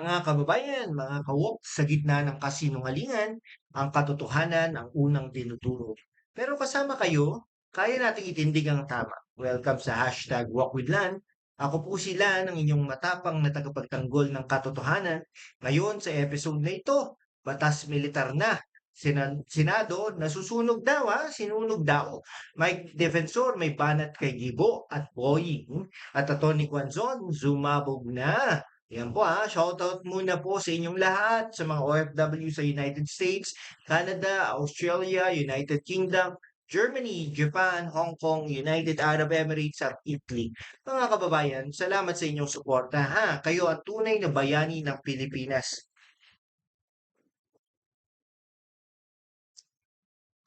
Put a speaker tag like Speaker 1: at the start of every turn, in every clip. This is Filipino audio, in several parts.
Speaker 1: Mga kababayan, mga kawok, sa gitna ng kasinungalingan, ang katotohanan ang unang dinuduro. Pero kasama kayo, kaya nating itindig ang tama. Welcome sa hashtag WalkWithLan. Ako po sila ng inyong matapang na tagapagtanggol ng katotohanan. Ngayon sa episode na ito, batas militar na. Sina- Senado, nasusunog daw ha, sinunog daw. May defensor, may banat kay Gibo at Boying. At Atty. Quanzon, zumabog na. Yan po ha, shoutout muna po sa inyong lahat, sa mga OFW sa United States, Canada, Australia, United Kingdom, Germany, Japan, Hong Kong, United Arab Emirates at Italy. Mga kababayan, salamat sa inyong suporta ha. Kayo ang tunay na bayani ng Pilipinas.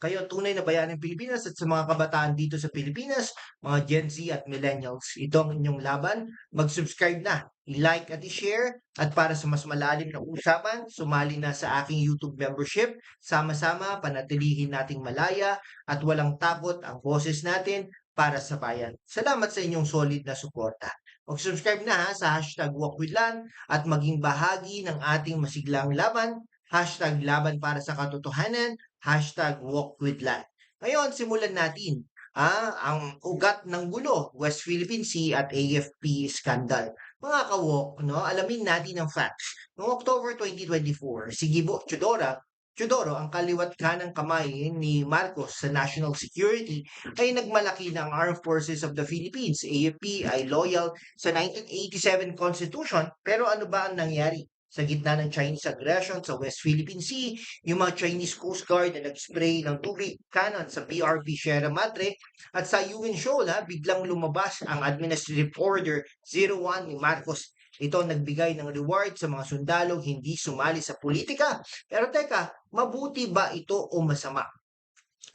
Speaker 1: Kayo tunay na bayan ng Pilipinas at sa mga kabataan dito sa Pilipinas, mga Gen Z at Millennials. Ito ang inyong laban. Mag-subscribe na, i-like at i-share. At para sa mas malalim na usapan, sumali na sa aking YouTube membership. Sama-sama, panatilihin nating malaya at walang takot ang boses natin para sa bayan. Salamat sa inyong solid na suporta. Mag-subscribe na ha sa hashtag WalkWithLan at maging bahagi ng ating masiglang laban hashtag laban para sa katotohanan, hashtag walk with land. Ngayon, simulan natin ah, ang ugat ng gulo, West Philippine Sea at AFP scandal. Mga kawok, no, alamin natin ang facts. Noong October 2024, si Gibo Chudora Chudoro, ang kaliwat kanang kamay ni Marcos sa national security, ay nagmalaki ng Armed Forces of the Philippines, AFP, ay loyal sa 1987 Constitution. Pero ano ba ang nangyari? Sa gitna ng Chinese aggression sa West Philippine Sea, yung mga Chinese Coast Guard na nag-spray ng tubig cannon sa BRP Sierra Madre at sa UN Shoal, biglang lumabas ang Administrative Order 01 ni Marcos. Ito nagbigay ng reward sa mga sundalong hindi sumali sa politika. Pero teka, mabuti ba ito o masama?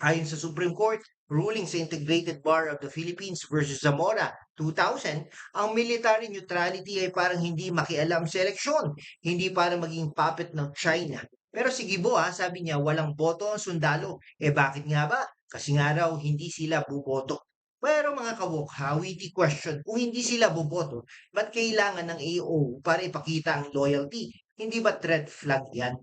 Speaker 1: Ayon sa Supreme Court, ruling sa Integrated Bar of the Philippines versus Zamora 2000, ang military neutrality ay parang hindi makialam sa eleksyon, hindi para maging puppet ng China. Pero si Gibo ha, sabi niya walang boto ang sundalo. Eh bakit nga ba? Kasi nga raw hindi sila buboto. Pero mga kawok, ha, witty question, kung hindi sila boboto, ba't kailangan ng AO para ipakita ang loyalty? Hindi ba red flag yan?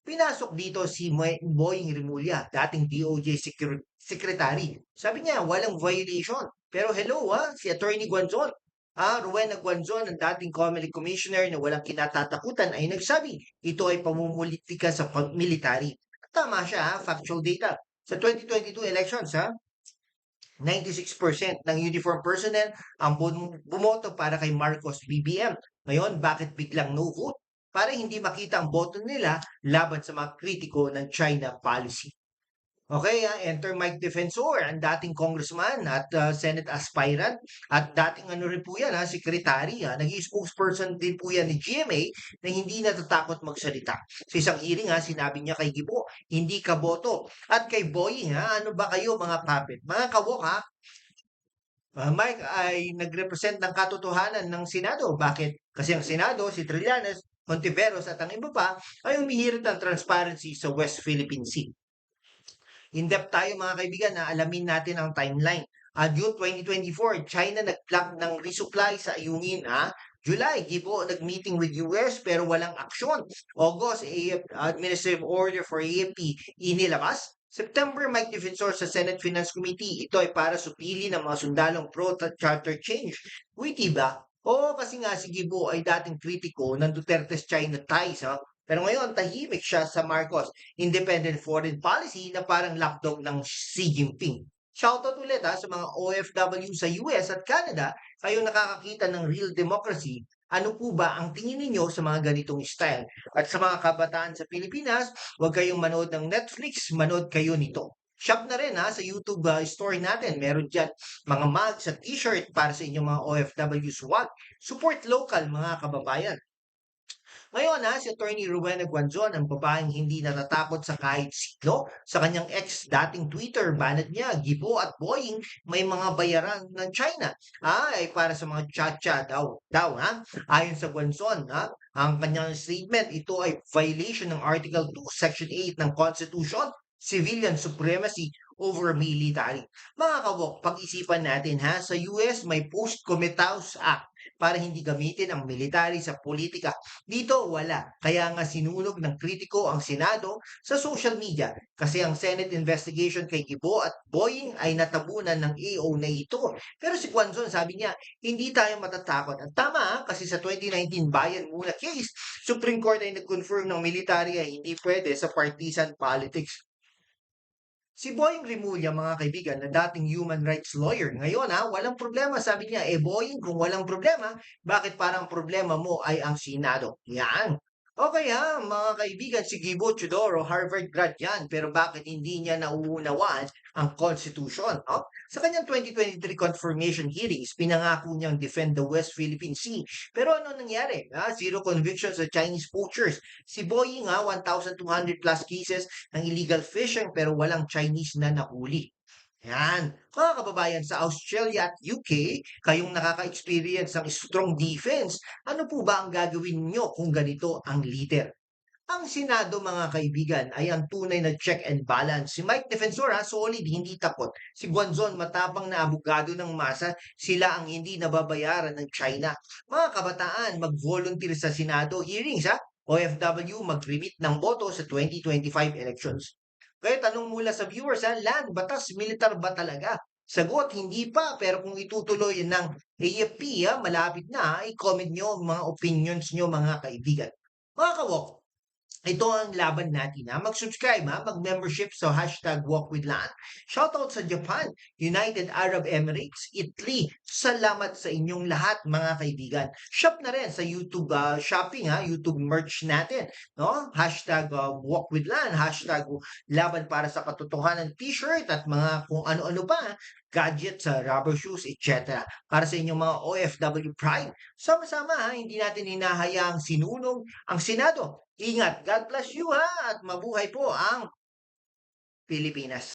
Speaker 1: Pinasok dito si Boying Rimulya, dating DOJ Secur- Secretary. Sabi niya, walang violation. Pero hello ha, si Attorney Guanzon, ah, Rowena Guanzon, ang dating Comelec Commissioner na walang kinatatakutan ay nagsabi, ito ay pamumulitika sa military. Tama siya ha, factual data. Sa 2022 elections ha, 96% ng uniform personnel ang bumoto para kay Marcos BBM. Ngayon, bakit biglang no vote? Para hindi makita ang boto nila laban sa mga kritiko ng China policy. Okay, uh, enter Mike Defensor, ang dating congressman at uh, Senate aspirant at dating ano rin po yan, ha, secretary, ha, naging spokesperson din po yan ni GMA na hindi natatakot magsalita. Sa isang hearing, ha, sinabi niya kay Gibo, hindi ka boto. At kay Boying, ha, ano ba kayo mga puppet? Mga kawok, ha, Uh, Mike ay nagrepresent ng katotohanan ng Senado. Bakit? Kasi ang Senado, si Trillanes, Montiveros at ang iba pa ay umihirit ng transparency sa West Philippine Sea. In-depth tayo mga kaibigan na alamin natin ang timeline. Uh, June 2024, China nag-block ng resupply sa Ayungin. Ha? July, Gibo nag-meeting with US pero walang aksyon. August, AF, Administrative Order for AFP inilabas. September, Mike Defensor sa Senate Finance Committee. Ito ay para supili ng mga sundalong pro-charter change. Witty ba? Oo, kasi nga si Gibo ay dating kritiko ng Duterte's China ties, ha? Pero ngayon, tahimik siya sa Marcos independent foreign policy na parang lapdog ng Xi Jinping. Shoutout ulit ha, sa mga OFW sa US at Canada, kayo nakakakita ng real democracy. Ano po ba ang tingin ninyo sa mga ganitong style? At sa mga kabataan sa Pilipinas, huwag kayong manood ng Netflix, manood kayo nito. Shop na rin ha sa YouTube uh, store natin. Meron dyan mga mugs at t-shirt para sa inyong mga OFW swag. Support local mga kababayan. Ngayon ha, si Attorney Rowena Guanzon, ang babaeng hindi natatakot sa kahit sino, sa kanyang ex dating Twitter, banat niya, Gibo at Boeing, may mga bayaran ng China. Ha, ay para sa mga chacha daw. daw ha? Ayon sa Guanzon, ha, ang kanyang statement, ito ay violation ng Article 2, Section 8 ng Constitution civilian supremacy over military. Mga kawok, pag-isipan natin ha, sa US may Post-Comitaus Act. para hindi gamitin ang military sa politika. Dito wala. Kaya nga sinunog ng kritiko ang Senado sa social media kasi ang Senate investigation kay Gibo at Boying ay natabunan ng AO na ito. Pero si Quanzon sabi niya, hindi tayo matatakot. At tama kasi sa 2019 Bayan Muna case, Supreme Court ay nag-confirm ng military ay hindi pwede sa partisan politics. Si Boying Rimulya, mga kaibigan, na dating human rights lawyer, ngayon ha, walang problema. Sabi niya, eh Boying, kung walang problema, bakit parang problema mo ay ang Senado? Yan. Okay ha, mga kaibigan, si Gibo Chudoro, Harvard grad yan, pero bakit hindi niya nauunawaan ang Constitution? No? Sa kanyang 2023 confirmation hearings, pinangako niyang defend the West Philippine Sea. Pero ano nangyari? Ha? Zero convictions sa Chinese poachers. Si Boying ha, 1,200 plus cases ng illegal fishing pero walang Chinese na nahuli. Yan. Mga kababayan sa Australia at UK, kayong nakaka-experience ng strong defense, ano po ba ang gagawin nyo kung ganito ang leader? Ang Senado, mga kaibigan, ay ang tunay na check and balance. Si Mike Defensor, ha, solid, hindi takot. Si Guanzon, matapang na abogado ng masa, sila ang hindi nababayaran ng China. Mga kabataan, mag-volunteer sa Senado hearings, ha? OFW, mag-remit ng boto sa 2025 elections. Kaya tanong mula sa viewers, ha, land, batas, militar ba talaga? Sagot, hindi pa. Pero kung itutuloy ng AFP, ha, malapit na, i-comment nyo ang mga opinions nyo, mga kaibigan. Mga kawok, ito ang laban natin ha. Mag-subscribe ha, mag-membership sa hashtag Walk with Land. Shoutout sa Japan, United Arab Emirates, Italy. Salamat sa inyong lahat mga kaibigan. Shop na rin sa YouTube uh, shopping ha, YouTube merch natin. No? Hashtag uh, Walk with Land, hashtag Laban para sa Katotohanan t-shirt at mga kung ano-ano pa gadgets, uh, rubber shoes, etc. Para sa inyong mga OFW Pride. Sama-sama ha, hindi natin hinahayaang sinunong ang Senado. Ingat, God bless you ha, at mabuhay po ang Pilipinas.